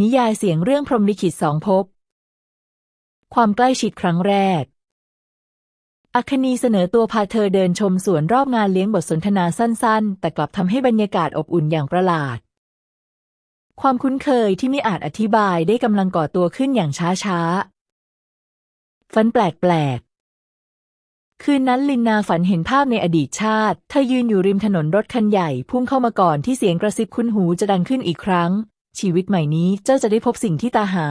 นิยายเสียงเรื่องพรหมลิขิตสองภพ ความใกล้ชิดครั้งแรก อัคคณีเสนอตัวพาเธอเดินชมสวนรอบงานเลี้ยงบทสนทนาสั้นๆ แต่กลับทำให้บรรยากาศอบอุ่นอย่างประหลาด ความคุ้นเคยที่ไม่อาจอธิบายได้กำลังก่อตัวขึ้นอย่างช้าๆ ฝันแปลกๆ คืนนั้นลินนาฝันเห็นภาพในอดีตชาติ เธอยืนอยู่ริมถนนรถคันใหญ่ พุ่งเข้ามาก่อนที่เสียงกระซิบคุ้นหูจะดังขึ้นอีกครั้ง ชีวิตใหม่นี้เจ้าจะได้พบสิ่งที่ตาหา